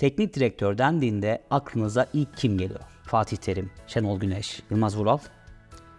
Teknik direktör dendiğinde aklınıza ilk kim geliyor? Fatih Terim, Şenol Güneş, Yılmaz Vural.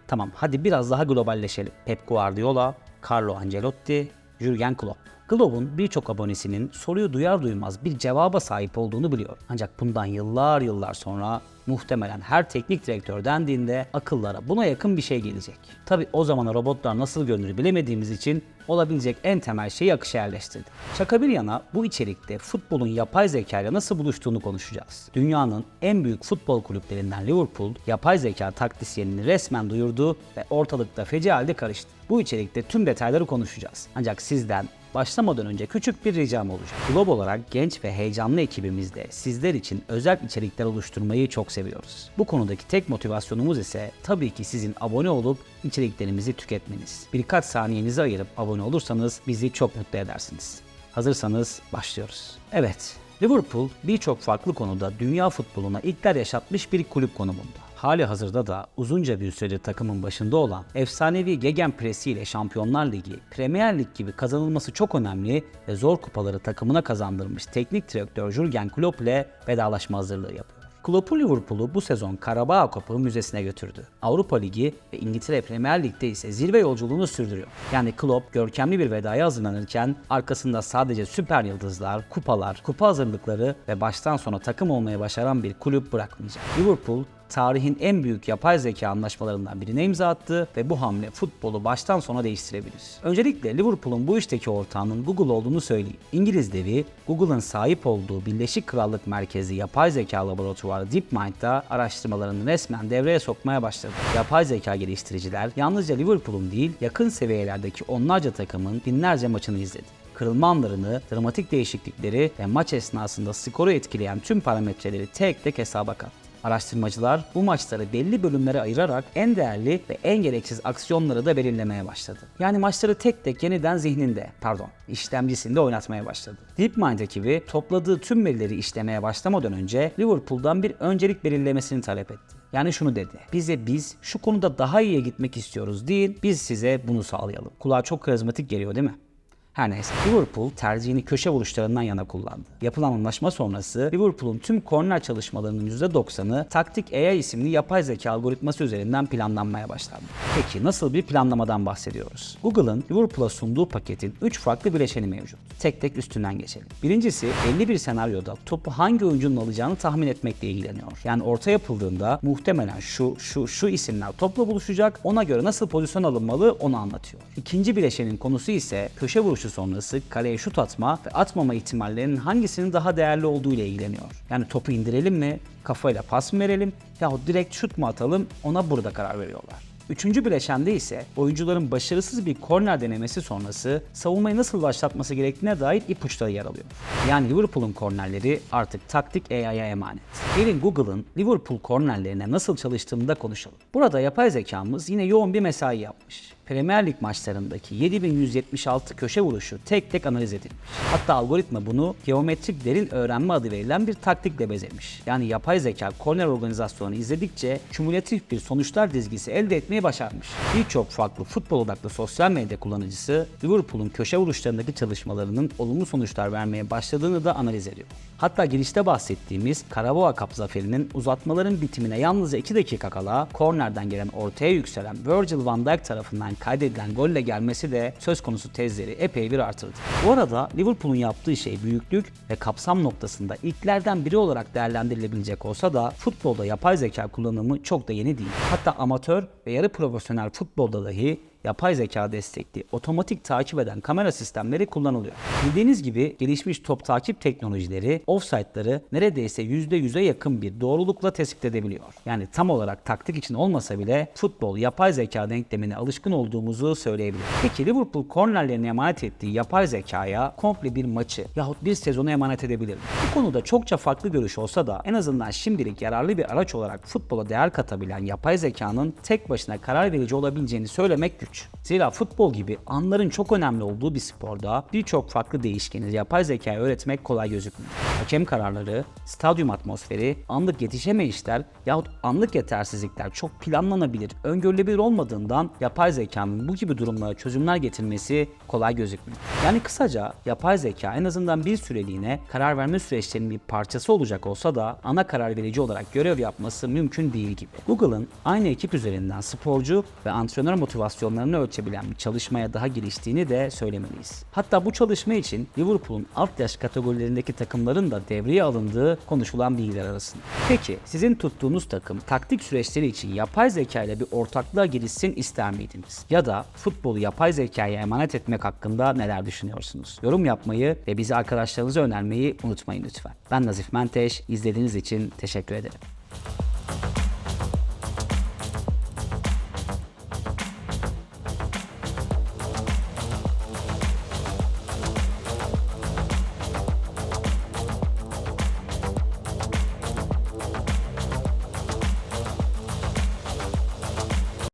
Tamam hadi biraz daha globalleşelim. Pep Guardiola, Carlo Ancelotti, Jurgen Klopp. Klopp'un birçok abonesinin soruyu duyar duymaz bir cevaba sahip olduğunu biliyor. Ancak bundan yıllar yıllar sonra muhtemelen her teknik direktör dendiğinde akıllara buna yakın bir şey gelecek. Tabi o zamana robotlar nasıl görünür bilemediğimiz için olabilecek en temel şeyi akışa yerleştirdi. Şaka bir yana bu içerikte futbolun yapay zeka ile nasıl buluştuğunu konuşacağız. Dünyanın en büyük futbol kulüplerinden Liverpool, yapay zeka taktisyenini resmen duyurdu ve ortalıkta feci halde karıştı. Bu içerikte tüm detayları konuşacağız. Ancak sizden başlamadan önce küçük bir ricam olacak. Glob olarak genç ve heyecanlı ekibimizde sizler için özel içerikler oluşturmayı çok seviyoruz. Bu konudaki tek motivasyonumuz ise tabii ki sizin abone olup içeriklerimizi tüketmeniz. Birkaç saniyenizi ayırıp abone olursanız bizi çok mutlu edersiniz. Hazırsanız başlıyoruz. Evet, Liverpool birçok farklı konuda dünya futboluna ilkler yaşatmış bir kulüp konumunda. Hali hazırda da uzunca bir süredir takımın başında olan efsanevi Gegenpress'i ile Şampiyonlar Ligi, Premier Lig gibi kazanılması çok önemli ve zor kupaları takımına kazandırmış teknik direktör Jurgen Klopp ile vedalaşma hazırlığı yapıyor. Klopp'u Liverpool'u bu sezon Karabağ Kupası müzesine götürdü. Avrupa Ligi ve İngiltere Premier Lig'de ise zirve yolculuğunu sürdürüyor. Yani Klopp görkemli bir vedaya hazırlanırken arkasında sadece süper yıldızlar, kupalar, kupa hazırlıkları ve baştan sona takım olmaya başaran bir kulüp bırakmayacak. Liverpool tarihin en büyük yapay zeka anlaşmalarından birine imza attı ve bu hamle futbolu baştan sona değiştirebilir. Öncelikle Liverpool'un bu işteki ortağının Google olduğunu söyleyeyim. İngiliz devi Google'ın sahip olduğu Birleşik Krallık merkezi yapay zeka laboratuvarı DeepMind'da araştırmalarını resmen devreye sokmaya başladı. Yapay zeka geliştiriciler yalnızca Liverpool'un değil yakın seviyelerdeki onlarca takımın binlerce maçını izledi kırılma anlarını, dramatik değişiklikleri ve maç esnasında skoru etkileyen tüm parametreleri tek tek hesaba kattı. Araştırmacılar bu maçları belli bölümlere ayırarak en değerli ve en gereksiz aksiyonları da belirlemeye başladı. Yani maçları tek tek yeniden zihninde, pardon, işlemcisinde oynatmaya başladı. DeepMind ekibi topladığı tüm verileri işlemeye başlamadan önce Liverpool'dan bir öncelik belirlemesini talep etti. Yani şunu dedi. Bize biz şu konuda daha iyiye gitmek istiyoruz değil, biz size bunu sağlayalım. Kulağa çok karizmatik geliyor değil mi? Her neyse Liverpool tercihini köşe vuruşlarından yana kullandı. Yapılan anlaşma sonrası Liverpool'un tüm korner çalışmalarının %90'ı Taktik AI isimli yapay zeka algoritması üzerinden planlanmaya başlandı. Peki nasıl bir planlamadan bahsediyoruz? Google'ın Liverpool'a sunduğu paketin 3 farklı bileşeni mevcut. Tek tek üstünden geçelim. Birincisi belli bir senaryoda topu hangi oyuncunun alacağını tahmin etmekle ilgileniyor. Yani orta yapıldığında muhtemelen şu, şu, şu isimler topla buluşacak, ona göre nasıl pozisyon alınmalı onu anlatıyor. İkinci bileşenin konusu ise köşe vuruşu sonrası kaleye şut atma ve atmama ihtimallerinin hangisinin daha değerli olduğu ile ilgileniyor. Yani topu indirelim mi, kafayla pas mı verelim yahut direkt şut mu atalım ona burada karar veriyorlar. Üçüncü bileşende ise oyuncuların başarısız bir korner denemesi sonrası savunmayı nasıl başlatması gerektiğine dair ipuçları yer alıyor. Yani Liverpool'un kornerleri artık taktik AI'ya emanet. Gelin Google'ın Liverpool kornerlerine nasıl çalıştığını da konuşalım. Burada yapay zekamız yine yoğun bir mesai yapmış. Premier Lig maçlarındaki 7176 köşe vuruşu tek tek analiz edilmiş. Hatta algoritma bunu geometrik derin öğrenme adı verilen bir taktikle bezemiş. Yani yapay zeka korner organizasyonu izledikçe kümülatif bir sonuçlar dizgisi elde etmeyi başarmış. Birçok farklı futbol odaklı sosyal medya kullanıcısı Liverpool'un köşe vuruşlarındaki çalışmalarının olumlu sonuçlar vermeye başladığını da analiz ediyor. Hatta girişte bahsettiğimiz Karabağ Cup zaferinin uzatmaların bitimine yalnızca 2 dakika kala kornerden gelen ortaya yükselen Virgil van Dijk tarafından kaydedilen golle gelmesi de söz konusu tezleri epey bir artırdı. Bu arada Liverpool'un yaptığı şey büyüklük ve kapsam noktasında ilklerden biri olarak değerlendirilebilecek olsa da futbolda yapay zeka kullanımı çok da yeni değil. Hatta amatör ve yarı profesyonel futbolda dahi yapay zeka destekli otomatik takip eden kamera sistemleri kullanılıyor. Bildiğiniz gibi gelişmiş top takip teknolojileri offside'ları neredeyse %100'e yakın bir doğrulukla tespit edebiliyor. Yani tam olarak taktik için olmasa bile futbol yapay zeka denklemine alışkın olduğumuzu söyleyebiliriz. Peki Liverpool kornerlerini emanet ettiği yapay zekaya komple bir maçı yahut bir sezonu emanet edebilir mi? Bu konuda çokça farklı görüş olsa da en azından şimdilik yararlı bir araç olarak futbola değer katabilen yapay zekanın tek başına karar verici olabileceğini söylemek güç. Güç. Zira futbol gibi anların çok önemli olduğu bir sporda birçok farklı değişkeni yapay zekaya öğretmek kolay gözükmüyor. Hakem kararları, stadyum atmosferi, anlık yetişemeyişler yahut anlık yetersizlikler çok planlanabilir, öngörülebilir olmadığından yapay zekanın bu gibi durumlara çözümler getirmesi kolay gözükmüyor. Yani kısaca yapay zeka en azından bir süreliğine karar verme süreçlerinin bir parçası olacak olsa da ana karar verici olarak görev yapması mümkün değil gibi. Google'ın aynı ekip üzerinden sporcu ve antrenör motivasyonlarını ölçebilen bir çalışmaya daha giriştiğini de söylemeliyiz. Hatta bu çalışma için Liverpool'un alt yaş kategorilerindeki takımların da devreye alındığı konuşulan bilgiler arasında. Peki sizin tuttuğunuz takım taktik süreçleri için yapay zeka ile bir ortaklığa girişsin ister miydiniz? Ya da futbolu yapay zekaya emanet etmek hakkında neler düşünüyorsunuz? Yorum yapmayı ve bizi arkadaşlarınıza önermeyi unutmayın lütfen. Ben Nazif Menteş, izlediğiniz için teşekkür ederim.